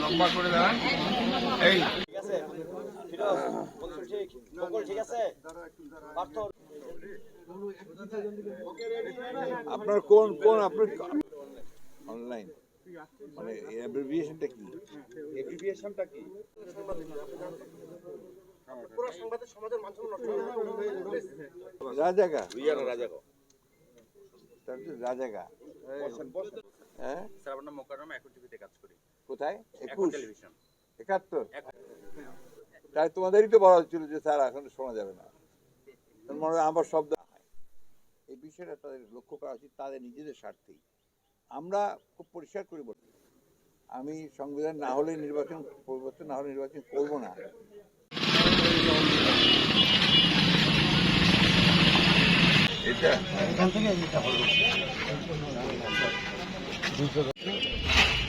লম্বা করে দাঁড়ান এই আপনার কোন কোন আপনার অনলাইন মানে অ্যাব্রিভিয়েশনটা কি? অ্যাব্রিভিয়েশনটা কি? রাজাগা তার তো রাজাগা হ্যাঁ। স্যার মোকাররম এখন টিভিতে কাজ করি। কোথায়? এখন টেলিভিশন। একাত্তর? তাই তোমাদেরই তো বলা হচ্ছিল যে স্যার এখন শোনা যাবে না। মনে হয় আমার শব্দ হয়। এই বিষয়টা তাদের লক্ষ্য করা উচিত তাদের নিজেদের স্বার্থেই। আমরা খুব পরিষ্কার করে বলি আমি সংবিধান না হলে নির্বাচন পরিবর্তন না হলে নির্বাচন করব না।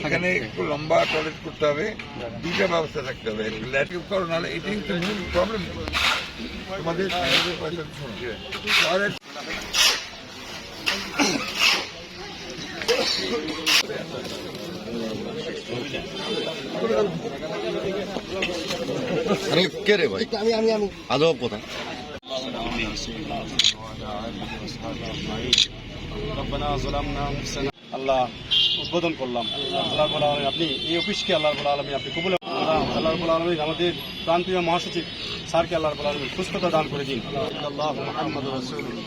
এখানে একটু লম্বা টয়লেট করতে হবে দুইটা ব্যবস্থা থাকতে হবে। ল্যাটিভ করো নাহলে এটাই তো মূল প্রবলেম তোমাদের টয়লেট আরে কে রে ভাই? আমি আমি আমি। আদব আল্লাহ উদ্বোধন করলাম। আল্লাহ রাব্বুল আলামিন, আপনি এই অফিসকে আল্লাহ রাব্বুল আলামিন আপনি কবুল আল্লাহ রাব্বুল আলামিন আমাদের প্রান্তীয় মহাসচিব স্যারকে আল্লাহ রাব্বুল আলামিন সুস্থতা দান করে দিন। রাসূলুল্লাহ।